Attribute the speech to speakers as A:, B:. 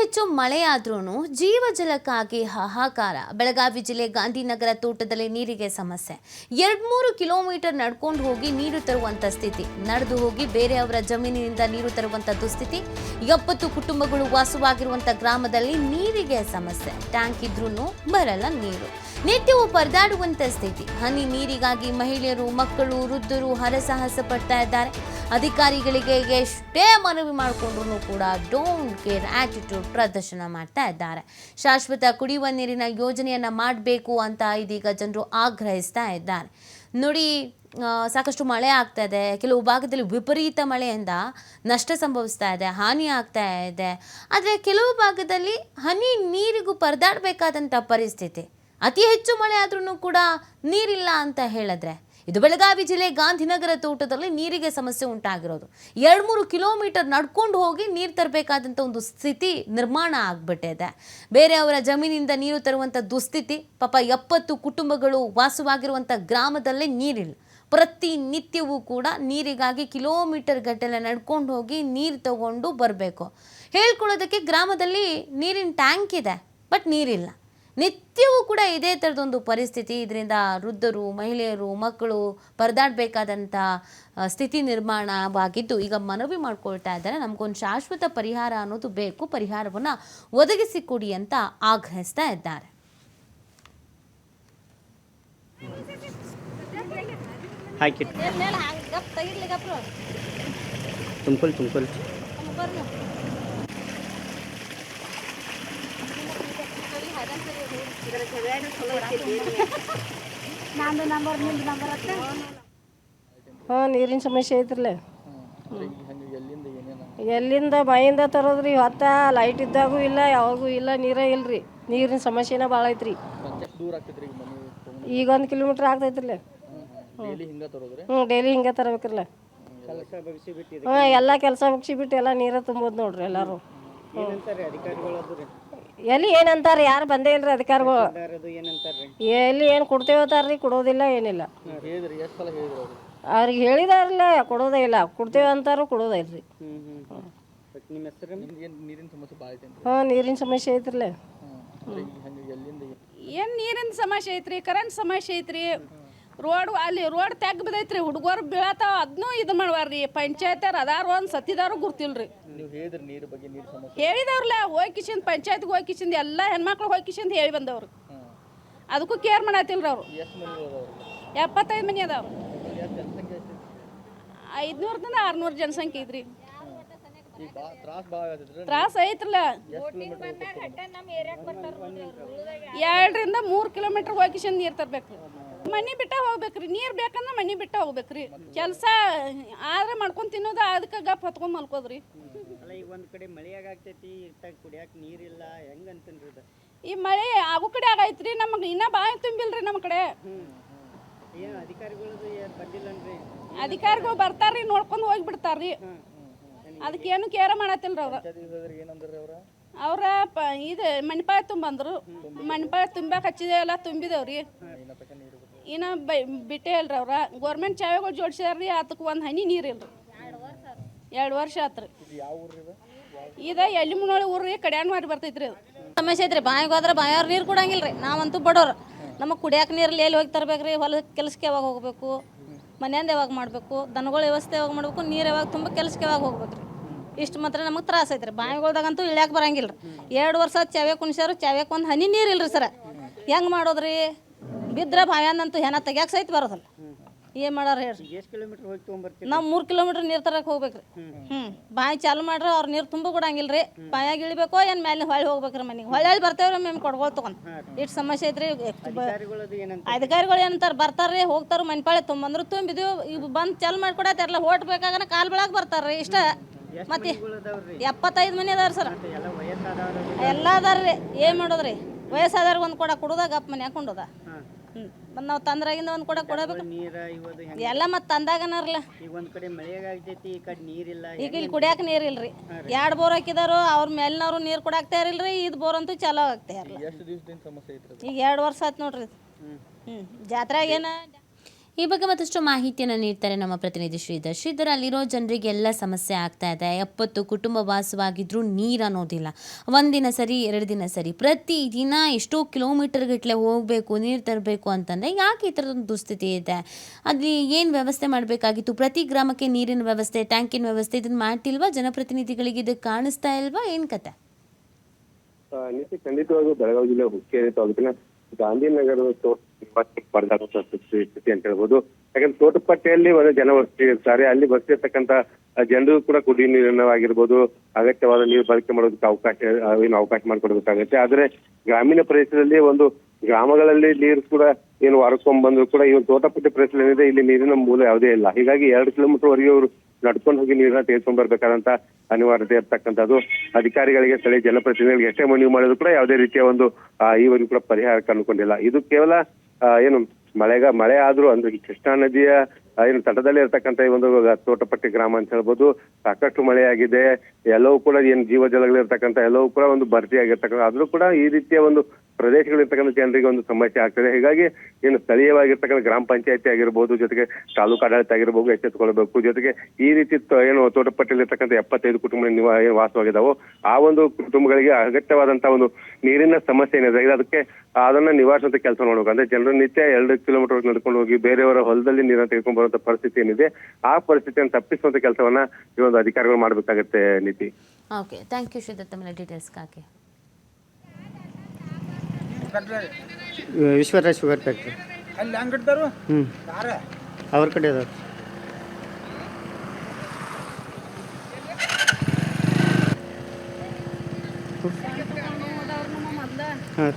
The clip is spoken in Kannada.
A: ಹೆಚ್ಚು ಮಳೆಯಾದ್ರೂ ಜೀವಜಲಕ್ಕಾಗಿ ಹಾಹಾಕಾರ. ಬೆಳಗಾವಿ ಜಿಲ್ಲೆ ಗಾಂಧಿನಗರ ತೋಟದಲ್ಲಿ ನೀರಿಗೆ ಸಮಸ್ಯೆ. ಎರಡ್ಮೂರು ಕಿಲೋಮೀಟರ್ ನಡ್ಕೊಂಡು ಹೋಗಿ ನೀರು ತರುವಂತ ಸ್ಥಿತಿ. ನಡೆದು ಹೋಗಿ ಬೇರೆಯವರ ಜಮೀನಿನಿಂದ ನೀರು ತರುವಂತ ದುಸ್ಥಿತಿ. ಎಪ್ಪತ್ತು ಕುಟುಂಬಗಳು ವಾಸವಾಗಿರುವಂತ ಗ್ರಾಮದಲ್ಲಿ ನೀರಿಗೆ ಸಮಸ್ಯೆ. ಟ್ಯಾಂಕ್ ಇದ್ರೂ ಬರಲ್ಲ ನೀರು. ನಿತ್ಯವೂ ಪರದಾಡುವಂತ ಸ್ಥಿತಿ. ಹನಿ ನೀರಿಗಾಗಿ ಮಹಿಳೆಯರು, ಮಕ್ಕಳು, ವೃದ್ಧರು ಹರಸಾಹಸ ಪಡ್ತಾ ಇದ್ದಾರೆ. ಅಧಿಕಾರಿಗಳಿಗೆ ಎಷ್ಟೇ ಮನವಿ ಮಾಡಿಕೊಂಡ್ರು ಕೂಡ ಡೋಂಟ್ ಕೇರ್ ಆಟಿಟ್ಯೂಡ್ ಪ್ರದರ್ಶನ ಮಾಡ್ತಾ ಇದ್ದಾರೆ. ಶಾಶ್ವತ ಕುಡಿಯುವ ನೀರಿನ ಯೋಜನೆಯನ್ನು ಮಾಡಬೇಕು ಅಂತ ಇದೀಗ ಜನರು ಆಗ್ರಹಿಸ್ತಾ ಇದ್ದಾರೆ. ನೋಡಿ ಸಾಕಷ್ಟು ಮಳೆ ಆಗ್ತಾ ಇದೆ. ಕೆಲವು ಭಾಗದಲ್ಲಿ ವಿಪರೀತ ಮಳೆಯಿಂದ ನಷ್ಟ ಸಂಭವಿಸ್ತಾ ಇದೆ, ಹಾನಿ ಆಗ್ತಾ ಇದೆ. ಆದರೆ ಕೆಲವು ಭಾಗದಲ್ಲಿ ಹನಿ ನೀರಿಗೂ ಪರದಾಡಬೇಕಾದಂಥ ಪರಿಸ್ಥಿತಿ. ಅತಿ ಹೆಚ್ಚು ಮಳೆ ಆದ್ರೂ ಕೂಡ ನೀರಿಲ್ಲ ಅಂತ ಹೇಳಿದ್ರೆ. ಇದು ಬೆಳಗಾವಿ ಜಿಲ್ಲೆ ಗಾಂಧಿನಗರ ತೋಟದಲ್ಲಿ ನೀರಿಗೆ ಸಮಸ್ಯೆ ಉಂಟಾಗಿರೋದು. ಎರಡು ಮೂರು ಕಿಲೋಮೀಟರ್ ನಡ್ಕೊಂಡು ಹೋಗಿ ನೀರು ತರಬೇಕಾದಂಥ ಒಂದು ಸ್ಥಿತಿ ನಿರ್ಮಾಣ ಆಗ್ಬಿಟ್ಟಿದೆ. ಬೇರೆಯವರ ಜಮೀನಿಂದ ನೀರು ತರುವಂಥ ದುಸ್ಥಿತಿ, ಪಾಪ ಎಪ್ಪತ್ತು ಕುಟುಂಬಗಳು ವಾಸವಾಗಿರುವಂಥ ಗ್ರಾಮದಲ್ಲೇ ನೀರಿಲ್ಲ. ಪ್ರತಿನಿತ್ಯವೂ ಕೂಡ ನೀರಿಗಾಗಿ ಕಿಲೋಮೀಟರ್ ಗಟ್ಟಲೆ ನಡ್ಕೊಂಡು ಹೋಗಿ ನೀರು ತಗೊಂಡು ಬರಬೇಕು. ಹೇಳ್ಕೊಳ್ಳೋದಕ್ಕೆ ಗ್ರಾಮದಲ್ಲಿ ನೀರಿನ ಟ್ಯಾಂಕ್ ಇದೆ, ಬಟ್ ನೀರಿಲ್ಲ. ನಿತ್ಯವೂ ಕೂಡ ಇದೇ ಥರದೊಂದು ಪರಿಸ್ಥಿತಿ ಇದರಿಂದ ವೃದ್ಧರು ಮಹಿಳೆಯರು ಮಕ್ಕಳು ಪರದಾಡಬೇಕಾದಂಥ ಸ್ಥಿತಿ ನಿರ್ಮಾಣವಾಗಿದ್ದು ಈಗ ಮನವಿ ಮಾಡ್ಕೊಳ್ತಾ ಇದ್ದಾರೆ. ನಮಗೊಂದು ಶಾಶ್ವತ ಪರಿಹಾರ ಅನ್ನೋದು ಬೇಕು. ಪರಿಹಾರವನ್ನು ಒದಗಿಸಿಕೊಡಿ ಅಂತ ಆಗ್ರಹಿಸ್ತಾ ಇದ್ದಾರೆ.
B: ಹಾಕಿಟ್ಟು ತುಂಬಿಕೊಲ್ ತುಂಬಿಕೊಲ್
C: ಹಾಂ ನೀರಿನ ಸಮಸ್ಯೆ ಐತ್ರಲ್ಲ ಎಲ್ಲಿಂದ ಮೈಯಿಂದ ತರೋದ್ರಿ ಹೊತ್ತ ಲೈಟ್ ಇದ್ದಾಗೂ ಇಲ್ಲ ಯಾವಾಗೂ ಇಲ್ಲ ನೀರೇ ಇಲ್ರಿ. ನೀರಿನ ಸಮಸ್ಯೆನ ಭಾಳ ಐತ್ರಿ. ಈಗ ಒಂದು ಕಿಲೋಮೀಟ್ರ್ ಆಗ್ತೈತ್ರಲ್ಲ ಹ್ಞೂ ಡೈಲಿ ಹಿಂಗೆ ತರಬೇಕ್ರಲ್ಲ
B: ಕೆಲಸ ಬಗ್ಸಿ ಬಿಟ್ಟಿದೆ
C: ಹಾಂ ಎಲ್ಲ ಕೆಲಸ ಮುಗಿಸಿ ಬಿಟ್ಟು ಎಲ್ಲ ನೀರೇ ತುಂಬೋದು ನೋಡ್ರಿ ಎಲ್ಲರೂ. ಎಲ್ಲಿ ಏನಂತಾರೆ ಯಾರು ಬಂದೇ ಇಲ್ರಿ ಅಧಿಕಾರಿಗಳು? ಎಲ್ಲಿ ಏನು ರೀ ಕೊಡೋದಿಲ್ಲ ಏನಿಲ್ಲ.
B: ಹೇಳಿದ್ರಿ. ಎಷ್ಟು ಸಲ ಹೇಳಿದ್ರು ಅವರು?
C: ಅವ್ರಿಗೆ ಹೇಳಿದಾರಲ್ಲ ಕೊಡೋದೇ ಇಲ್ಲ. ಕೊಡ್ತೇವೆ ಅಂತಾರು ಕೊಡೋದೇ ಇಲ್ರಿ.
B: ಹ್ಞೂ ನೀರಿನ ಸಮಸ್ಯೆ
C: ಹಾಂ ನೀರಿನ ಸಮಸ್ಯೆ ಐತ್ರಲ್ಲ.
D: ಏನು ನೀರಿನ ಸಮಸ್ಯೆ ಐತ್ರಿ? ಕರೆಂಟ್ ಸಮಸ್ಯೆ ಐತ್ರಿ? ರೋಡ್ ಅಲ್ಲಿ ರೋಡ್ ತೆಗ್ ಬಿದೈತ್ರಿ ಹುಡುಗರು ಬೀಳತಾವ. ಅದನ್ನೂ ಇದು ಮಾಡ್ವಾರ್ರಿ ಪಂಚಾಯತ್ಯಾರ ಅದಾರ ಒಂದು ಸತ್ತಿದಾರು ಗುರ್ತಿಲ್ರಿ.
B: ನೀವು ಹೇಳಿದ್ರಿ ನೀರು ಬಗ್ಗೆ ನೀರು ಸಮಸ್ಯೆ.
D: ಹೇಳಿದವ್ರಲ್ಲ ಹೋಗಿ ಕಿಶಿಂದ ಪಂಚಾಯತ್ಗೆ ಹೋಗಿ ಕಿಶಿಂದ ಎಲ್ಲ ಹೆಣ್ಮಕ್ಳು ಹೋಗಿ ಕಿಶಿಂದ ಹೇಳಿ ಬಂದವ್ರು. ಅದಕ್ಕೂ ಕೇರ್ ಮಾಡತ್ತಿಲ್ರಿ ಅವ್ರು. ಎಪ್ಪತ್ತೈದು ಮನೆ ಅದಾವ. ಐದ್ನೂರದಿಂದ ಆರ್ನೂರು ಜನಸಂಖ್ಯೆ
B: ಬಾ ತ್ರಾಸ
D: ಐತ್ರಲ್ಲ ಎರಡರಿಂದ ಮೂರು ಕಿಲೋಮೀಟ್ರ್ ಹೋಗಿ ನೀರು ತರ್ಬೇಕು ಮನೆ ಬಿಟ್ಟ ಹೋಗ್ಬೇಕ್ರಿ. ನೀರು ಬೇಕಂದ್ರೆ ಮನೆ ಬಿಟ್ಟ ಹೋಗ್ಬೇಕ್ರಿ. ಕೆಲಸ ಆದ್ರೆ ಮಾಡ್ಕೊಂಡು ತಿನ್ನೋದು ಅದಕ್ಕೆ ಗಪ್ ಹತ್ಕೊಂಡ್ ಮಲ್ಕೋದ್ರಿ.
B: ಅಲ್ಲ ಈಗ ಒಂದು ಕಡೆ ಮಳೆ ಆಗ್ತೈತಿ ಇತ್ತಾಗ ಕುಡಿಯಾಕ ನೀರಿಲ್ಲ ಹೆಂಗೆ ಅಂತನ್ರಿ ಇದು?
D: ಈ ಮಳೆ ಆಗು ಕಡೆ ಆಗೈತ್ರಿ ನಮಗೆ ಇನ್ನ ಬಾಯಿ ತುಂಬಿಲ್ರಿ ನಮ್ಮ ಕಡೆ.
B: ಏನು ಬಂದಿಲ್ಲನ್ರಿ?
D: ಅಧಿಕಾರಿಗಳು ಬರ್ತಾರ್ರಿ ನೋಡ್ಕೊಂಡು ಹೋಗಿ ಬಿಡ್ತಾರ್ರಿ. ಅದಕ್ಕೆ ಏನು ಕೇರ ಮಾಡತ್ತಿಲ್ರಿ ಅವ್ರ.
B: ಏನಂದ್ರಿ ಅವ್ರ?
D: ಅವ್ರ ಪ ಇದು ಮಣಿಪಾಯ ತುಂಬಂದ್ರು. ಮಣಿಪಾಳ ತುಂಬಾಕ ಹಚ್ಚಿದೇವಲ್ಲ ತುಂಬಿದೇವ್ರಿ.
B: ಇನ್ನ
D: ಬೈ ಬಿಟ್ಟೇ ಇಲ್ರಿ ಅವ್ರ. ಗೌರ್ಮೆಂಟ್ ಚಾವೆಗಳು ಜೋಡ್ಸ್ಯಾರ್ರಿ ಅದಕ್ಕೆ ಒಂದು ಹನಿ ನೀರಿಲ್ಲ ರೀ ಎರಡು ವರ್ಷ ಆತ್ರಿ.
B: ಇದು
D: ಎಲ್ಲಿ ಮುನ್ನೋಳಿ ಊರ್ರಿ, ಕಡ್ಯಾನ್ ಮಾಡಿ ಬರ್ತೈತ್ರಿ ಅದು.
E: ಸಮಸ್ಯೆ ಐತ್ರಿ ಬಾಯಿಗೆ ಹೋದ್ರೆ ಬಾಯವ್ರ ನೀರು ಕೊಡಂಗಿಲ್ಲ ರೀ ನಾವಂತೂ ಬಡವ್ರು ನಮಗೆ ಕುಡಿಯಾಕೆ ನೀರಲ್ಲಿ ಎಲ್ಲಿ ಹೋಗಿ ತರ್ಬೇಕು ರೀ ಹೊಲ ಕೆಲಸಕ್ಕೆ ಯಾವಾಗ ಹೋಗಬೇಕು? ಮನೆಯಿಂದ ಯಾವಾಗ ಮಾಡಬೇಕು? ದನಗಳ ವ್ಯವಸ್ಥೆ ಯಾವಾಗ ಮಾಡಬೇಕು? ನೀರು ಯಾವಾಗ ತುಂಬ ಕೆಲಸಕ್ಕೆ ಯಾವಾಗ ಹೋಗ್ಬೇಕು ರೀ ಇಷ್ಟು ಮಾತ್ರ ನಮಗೆ ತ್ರಾಸ ಐತ್ರಿ. ಬಾಯಿಗಳ್ದಾಗಂತೂ ಇಳ್ಯಾಕ ಬರಂಗಿಲ್ಲ ರೀ ಎರಡು ವರ್ಷ ಚಾವೆ ಕುಣಿಸ್ಯಾರು ಚಾವೆಕ್ಕೆ ಒಂದು ಹನಿ ನೀರು ಇಲ್ರಿ ಸರ. ಹೆಂಗೆ ಮಾಡೋದ್ರಿ? ಬಿದ್ರೆ ಬಾವ್ಯಾನಂತೂ ಹೆಣ ತೆಗ್ಯಾಕ ಸಹಿತ ಬರೋದಲ್ಲ. ಏನು ಮಾಡಾರ ಹೇಳ್ರಿ?
B: ಎಷ್ಟು ಕಿಲೋಮೀಟರ್ ಹೋಗಿ
E: ನಾವು ಮೂರು ಕಿಲೋಮೀಟ್ರ್ ನೀರು ತರಕ್ಕೆ ಹೋಗ್ಬೇಕ್ರಿ. ಹ್ಞೂ ಬಾಯಿ ಚಾಲು ಮಾಡ್ರೆ ಅವ್ರು ನೀರು ತುಂಬ ಕೊಡಂಗಿಲ್ರಿ ರೀ ಬಾಯಾಗ ಇಳಿಬೇಕು ಏನು ಮೇಲೆ ಹೊಳ್ಳಿ ಹೋಗ್ಬೇಕ್ರಿ ಮನೆಗೆ. ಹೊಳ್ಳಿ ಬರ್ತೇವೆ ಬರ್ತೇವ್ರಿ ಮೇಮ್ ಕೊಡ್ಗೋಲ್ ತೊಗೊಂಡು. ಇಷ್ಟು ಸಮಸ್ಯೆ ಐತ್ರಿ. ಅಧಿಕಾರಿಗಳು ಏನಂತಾರೆ? ಬರ್ತಾರ್ರಿ ಹೋಗ್ತಾರ ಮನ್ಪಾಳೆ ತುಂಬಂದ್ರು ತುಂಬಿದೀವಿ. ಈಗ ಬಂದು ಚಾಲು ಮಾಡ್ಕೊಡತ್ತಾರಲ್ಲ ಹೋಟ್ ಬೇಕಾಗನ ಕಾಲ್ ಬೆಳಗ್ಗೆ ಬರ್ತಾರ್ರಿ ಇಷ್ಟ. ಮತ್ತೆ ಎಪ್ಪತ್ತೈದು ಮನೆ ಅದಾರ ಸರ್.
B: ಎಲ್ಲ
E: ಎಲ್ಲ ಅದಾರ್ರಿ. ಏನು ಮಾಡೋದ್ರಿ? ವಯಸ್ಸಾದವ್ರಿಗೆ ಒಂದು ಕೊಡ ಕುಡ್ದಾಗ ಅಪ್ಪ ಮನೆ ಹಾಕೊಂಡದ ಮತ್ತು ನಾವು ತಂದ್ರಾಗಿಂದ ಒಂದು ಕೊಡ ಕೊಡಬೇಕು.
B: ನೀರ ಇವದು ಹೆಂಗೆ
E: ಎಲ್ಲ ಮತ್ತೆ ತಂದಾಗನಾರಲ್ಲ
B: ಈಗ ಒಂದ್ ಕಡೆ ಮಳೆಯಾಗೈತೈತಿ ಈ ಕಡೆ ನೀರಿಲ್ಲ
E: ಈಗ ಇಲ್ಲಿ ಕುಡಿಯಾಕ ನೀರಿಲ್ರಿ. ಇಲ್ರಿ ಎರಡು ಬೋರ್ ಹಾಕಿದಾರು ಅವ್ರ ಮೇಲಿನವ್ರು ನೀರು ಕುಡಾಕ್ತಾ ಇರಲ್ರಿ ಇದು ಬೋರ್ ಅಂತೂ ಚಲೋ ಆಗ್ತಾ ಇರಲ್ಲ
B: ಎಷ್ಟು ದಿವಸದಿಂದ ಸಮಸ್ಯೆ ಐತ್ರಿ
E: ಈಗ ಎರಡು ವರ್ಷ ಆಯ್ತು ನೋಡ್ರಿ ಇದು. ಹ್ಞೂ ಜಾತ್ರೆಗೆ ಏನ
A: ಈ ಬಗ್ಗೆ ಮತ್ತಷ್ಟು ಮಾಹಿತಿಯನ್ನು ನೀಡ್ತಾರೆ ನಮ್ಮ ಪ್ರತಿನಿಧಿ ಶ್ರೀಧರ್. ಶ್ರೀಧರ್, ಅಲ್ಲಿರೋ ಜನರಿಗೆ ಎಲ್ಲ ಸಮಸ್ಯೆ ಆಗ್ತಾ ಇದೆ. ಎಪ್ಪತ್ತು ಕುಟುಂಬ ವಾಸವಾಗಿದ್ರೂ ನೀರು ಅನ್ನೋದಿಲ್ಲ. ಒಂದಿನ ಸರಿ, ಎರಡು ದಿನ ಸರಿ, ಪ್ರತಿ ದಿನ ಎಷ್ಟೋ ಕಿಲೋಮೀಟರ್ ಗಟ್ಟಲೆ ಹೋಗಬೇಕು, ನೀರು ತರಬೇಕು ಅಂತಂದರೆ ಯಾಕೆ ಈ ಥರದೊಂದು ದುಸ್ಥಿತಿ ಇದೆ? ಅಲ್ಲಿ ಏನು ವ್ಯವಸ್ಥೆ ಮಾಡಬೇಕಾಗಿತ್ತು? ಪ್ರತಿ ಗ್ರಾಮಕ್ಕೆ ನೀರಿನ ವ್ಯವಸ್ಥೆ, ಟ್ಯಾಂಕಿನ ವ್ಯವಸ್ಥೆ ಇದನ್ನು ಮಾಡ್ತಿಲ್ವಾ? ಜನಪ್ರತಿನಿಧಿಗಳಿಗೆ ಇದಕ್ಕೆ ಕಾಣಿಸ್ತಾ ಇಲ್ವಾ? ಏನು ಕತೆ?
F: ಖಂಡಿತವಾಗೂ ಬೆಳಗಾವಿ ಜಿಲ್ಲೆ ಹುಕ್ಕೇರಿ ತಾಲೂಕಿನ ಗಾಂಧಿನಗರದ ತೋಟ ಪರದಾಡುವಂತ ಸ್ಥಿತಿ ಅಂತ ಹೇಳ್ಬೋದು. ಯಾಕಂದ್ರೆ ತೋಟಪಟ್ಟೆಯಲ್ಲಿ ಒಂದು ಜನ ವಸತಿ ಇರ್ತಾರೆ. ಅಲ್ಲಿ ವಸತಿ ಇರ್ತಕ್ಕಂತ ಜನರು ಕೂಡ ಕುಡಿ ನೀರಿನ ಆಗಿರ್ಬೋದು ಅಗತ್ಯವಾದ ನೀರು ಬಳಕೆ ಮಾಡೋದಕ್ಕೆ ಅವಕಾಶ, ಏನು ಅವಕಾಶ ಮಾಡಿಕೊಡ್ಬೇಕಾಗತ್ತೆ. ಆದ್ರೆ ಗ್ರಾಮೀಣ ಪ್ರದೇಶದಲ್ಲಿ ಒಂದು ಗ್ರಾಮಗಳಲ್ಲಿ ನೀರು ಕೂಡ ಏನು ವಾರಕ್ಕೊಮ್ಮೆ ಬಂದ್ರು ಕೂಡ ಈ ತೋಟಪಟ್ಟಿ ಪ್ರದೇಶದಲ್ಲಿ ಏನಿದೆ, ಇಲ್ಲಿ ನೀರಿನ ಮೂಲ ಯಾವುದೇ ಇಲ್ಲ. ಹೀಗಾಗಿ ಎರಡು ಕಿಲೋಮೀಟರ್ ವರೆಗೆ ಅವರು ನಡ್ಕೊಂಡು ಹೋಗಿ ನೀರನ್ನ ತೆಗೆದುಕೊಂಡ್ ಬರ್ಬೇಕಾದಂತ ಅನಿವಾರ್ಯತೆ ಇರ್ತಕ್ಕಂಥದ್ದು. ಅಧಿಕಾರಿಗಳಿಗೆ, ಸ್ಥಳೀಯ ಜನಪ್ರತಿನಿಧಿಗಳಿಗೆ ಎಷ್ಟೇ ಮನವಿ ಮಾಡಿದ್ರು ಕೂಡ ಯಾವುದೇ ರೀತಿಯ ಒಂದು ಈವರೆಗೂ ಕೂಡ ಪರಿಹಾರ ಕಂಡುಕೊಂಡಿಲ್ಲ ಇದು ಕೇವಲ ಏನು ಮಳೆಗ, ಮಳೆ ಆದ್ರೂ ಅಂದ್ರೆ ಈ ಕೃಷ್ಣಾ ನದಿಯ ಏನು ತಟದಲ್ಲಿ ಇರ್ತಕ್ಕಂಥ ಈ ಒಂದು ತೋಟಪಟ್ಟಿ ಗ್ರಾಮ ಅಂತ ಹೇಳ್ಬೋದು, ಸಾಕಷ್ಟು ಮಳೆಯಾಗಿದೆ. ಎಲ್ಲವೂ ಕೂಡ ಏನು ಜೀವ ಜಲಗಳಿರ್ತಕ್ಕಂಥ ಎಲ್ಲವೂ ಕೂಡ ಒಂದು ಭರ್ತಿಯಾಗಿರ್ತಕ್ಕಂಥ, ಆದ್ರೂ ಕೂಡ ಈ ರೀತಿಯ ಒಂದು ಪ್ರದೇಶಗಳಿರ್ತಕ್ಕಂಥ ಜನರಿಗೆ ಒಂದು ಸಮಸ್ಯೆ ಆಗ್ತದೆ. ಹೀಗಾಗಿ ಏನು ಸ್ಥಳೀಯವಾಗಿರ್ತಕ್ಕಂಥ ಗ್ರಾಮ ಪಂಚಾಯತಿ ಆಗಿರ್ಬೋದು, ಜೊತೆಗೆ ತಾಲೂಕು ಆಡಳಿತ ಆಗಿರ್ಬೋದು ಎಚ್ಚೆತ್ತುಕೊಳ್ಬೇಕು ಜೊತೆಗೆ ಈ ರೀತಿ ಏನು ತೋಟಪಟ್ಟಿಲಿರ್ತಕ್ಕಂಥ ಎಪ್ಪತ್ತೈದು ಕುಟುಂಬ ನಿವಾ ಏನು ವಾಸವಾಗಿದ್ದಾವೋ ಆ ಒಂದು ಕುಟುಂಬಗಳಿಗೆ ಅಗತ್ಯವಾದಂತಹ ಒಂದು ನೀರಿನ ಸಮಸ್ಯೆ ಏನಿದೆ ಅದಕ್ಕೆ ಅದನ್ನ ನಿವಾರಿಸುವಂತ ಕೆಲಸ ಮಾಡ್ಬೇಕು ಅಂದ್ರೆ ಜನರು ನಿತ್ಯ ಎರಡು ಕಿಲೋಮೀಟರ್ ನಡ್ಕೊಂಡು ಹೋಗಿ ಬೇರೆಯವರ ಹೊಲದಲ್ಲಿ ನೀರನ್ನು ತೆಗೆದುಕೊಂಡು ಬರುವಂತ ಪರಿಸ್ಥಿತಿ ಏನಿದೆ, ಆ ಪರಿಸ್ಥಿತಿಯನ್ನು ತಪ್ಪಿಸುವಂತ ಕೆಲಸವನ್ನ ಈ ಒಂದು ಅಧಿಕಾರಿಗಳು ಮಾಡಬೇಕಾಗುತ್ತೆ ನೀತಿ.
A: ಓಕೆ ಥ್ಯಾಂಕ್ ಯು ಶ್ರೀಧರ್ ತಮ್ಮ ಡೀಟೇಲ್ಸ್ಗಾಗಿ
G: ವಿಶ್ವರಾಜ್ ಶುಗರ್ ಫ್ಯಾಕ್ಟ್ರಿ.
B: ಅಲ್ಲಿ ಹಂಗಿಡ್ತಾರು
G: ಹ್ಞೂ ಅವ್ರ ಕಡೆ ಅದಾವ ಹಾಂ